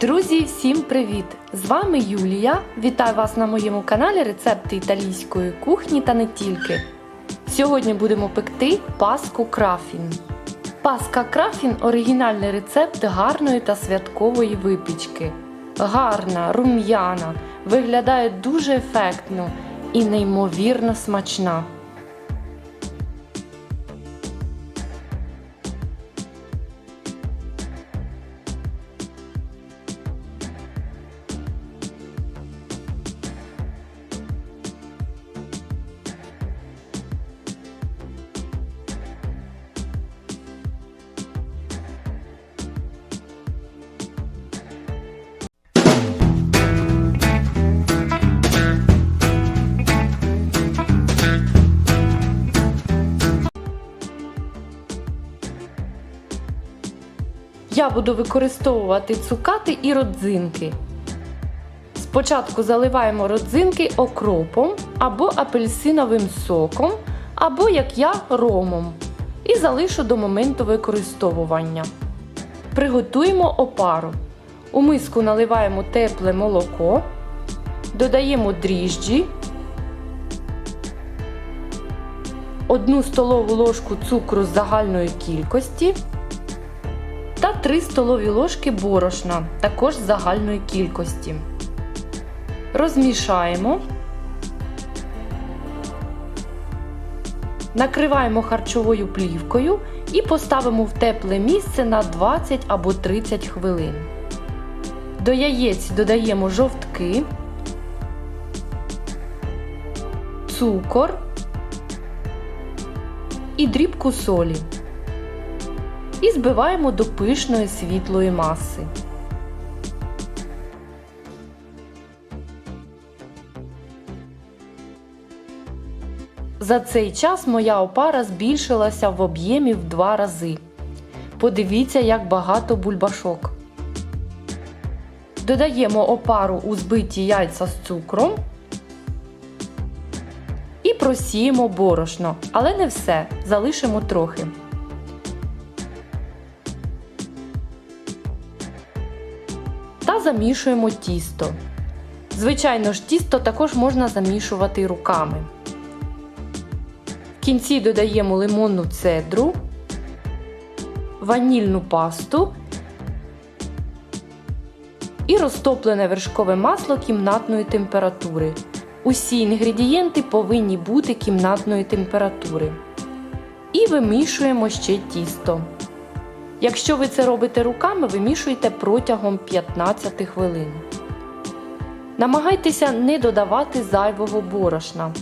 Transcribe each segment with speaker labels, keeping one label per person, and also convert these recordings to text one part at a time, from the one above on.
Speaker 1: Друзі, всім привіт! З вами Юлія. Вітаю вас на моєму каналі Рецепти італійської кухні та не тільки. Сьогодні будемо пекти паску крафін. Паска крафін оригінальний рецепт гарної та святкової випічки. Гарна, рум'яна, виглядає дуже ефектно і неймовірно смачна. Я буду використовувати цукати і родзинки. Спочатку заливаємо родзинки окропом або апельсиновим соком, або, як я, ромом. І залишу до моменту використовування. Приготуємо опару. У миску наливаємо тепле молоко, додаємо дріжджі, 1 столову ложку цукру з загальної кількості та 3 столові ложки борошна, також загальної кількості. Розмішаємо, накриваємо харчовою плівкою і поставимо в тепле місце на 20 або 30 хвилин. До яєць додаємо жовтки, цукор і дрібку солі і збиваємо до пишної світлої маси. За цей час моя опара збільшилася в об'ємі в два рази. Подивіться, як багато бульбашок. Додаємо опару у збиті яйця з цукром і просіємо борошно, але не все, залишимо трохи. Замішуємо тісто. Звичайно ж, тісто також можна замішувати руками. В кінці додаємо лимонну цедру, ванільну пасту і розтоплене вершкове масло кімнатної температури. Усі інгредієнти повинні бути кімнатної температури. І вимішуємо ще тісто. Якщо ви це робите руками, вимішуйте протягом 15 хвилин. Намагайтеся не додавати зайвого борошна.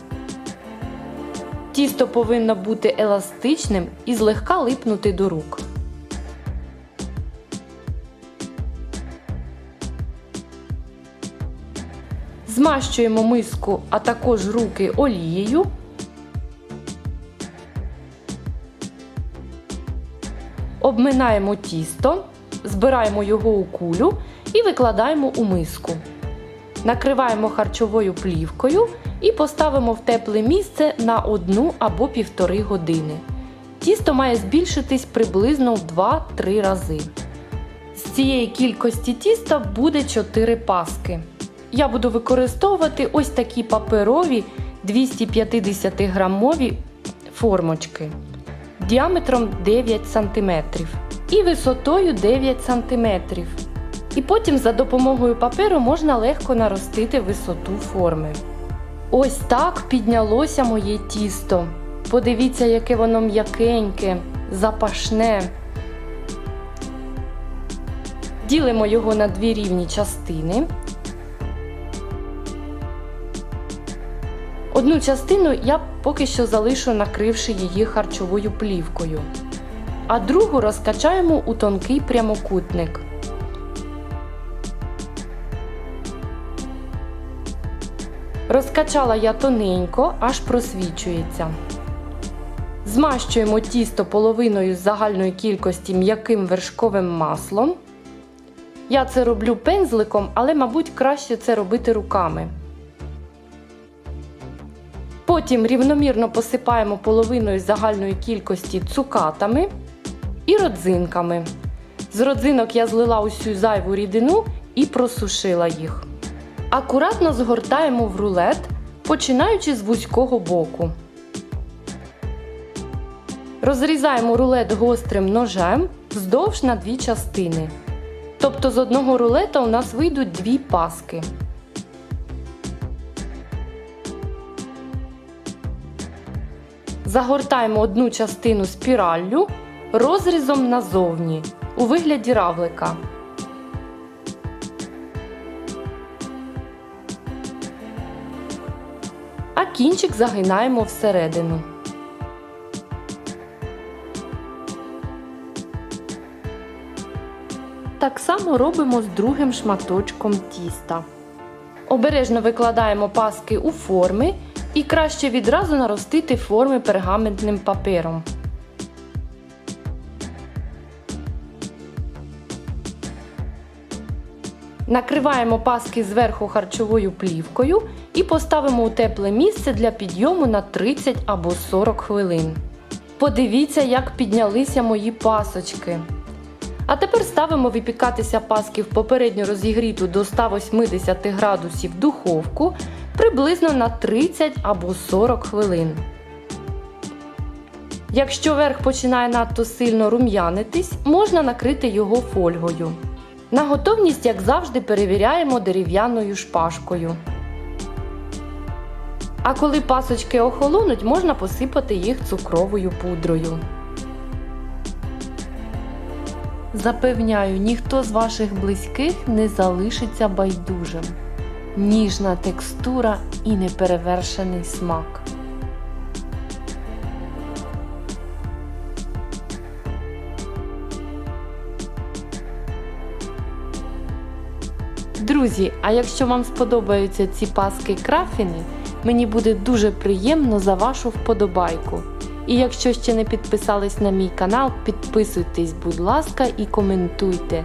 Speaker 1: Тісто повинно бути еластичним і злегка липнути до рук. Змащуємо миску, а також руки олією. Обминаємо тісто, збираємо його у кулю і викладаємо у миску. Накриваємо харчовою плівкою і поставимо в тепле місце на 1 або півтори години. Тісто має збільшитись приблизно в 2-3 рази. З цієї кількості тіста буде 4 паски. Я буду використовувати ось такі паперові 250 грамові формочки діаметром 9 см і висотою 9 см. І потім за допомогою паперу можна легко наростити висоту форми. Ось так піднялося моє тісто. Подивіться, яке воно м'якеньке, запашне. Ділимо його на дві рівні частини. Одну частину я поки що залишу, накривши її харчовою плівкою, а другу розкачаємо у тонкий прямокутник. Розкачала я тоненько, аж просвічується. Змащуємо тісто половиною з загальної кількості м'яким вершковим маслом. Я це роблю пензликом, але, мабуть, краще це робити руками. Потім рівномірно посипаємо половиною загальної кількості цукатами і родзинками. З родзинок я злила усю зайву рідину і просушила їх. Акуратно згортаємо в рулет, починаючи з вузького боку. Розрізаємо рулет гострим ножем вздовж на дві частини. Тобто з одного рулета у нас вийдуть дві паски. Загортаємо одну частину спіраллю розрізом назовні у вигляді равлика. А кінчик загинаємо всередину. Так само робимо з другим шматочком тіста. Обережно викладаємо паски у форми і краще відразу наростити форми пергаментним папером. Накриваємо паски зверху харчовою плівкою і поставимо у тепле місце для підйому на 30 або 40 хвилин. Подивіться, як піднялися мої пасочки. А тепер ставимо випікатися паски в попередньо розігріту до 180 градусів духовку приблизно на 30 або 40 хвилин. Якщо верх починає надто сильно рум'янитись, можна накрити його фольгою. На готовність, як завжди, перевіряємо дерев'яною шпажкою. А коли пасочки охолонуть, можна посипати їх цукровою пудрою. Запевняю, ніхто з ваших близьких не залишиться байдужим. Ніжна текстура і неперевершений смак. Друзі, а якщо вам сподобаються ці паски крафіни, мені буде дуже приємно за вашу вподобайку. І якщо ще не підписались на мій канал, підписуйтесь, будь ласка, і коментуйте.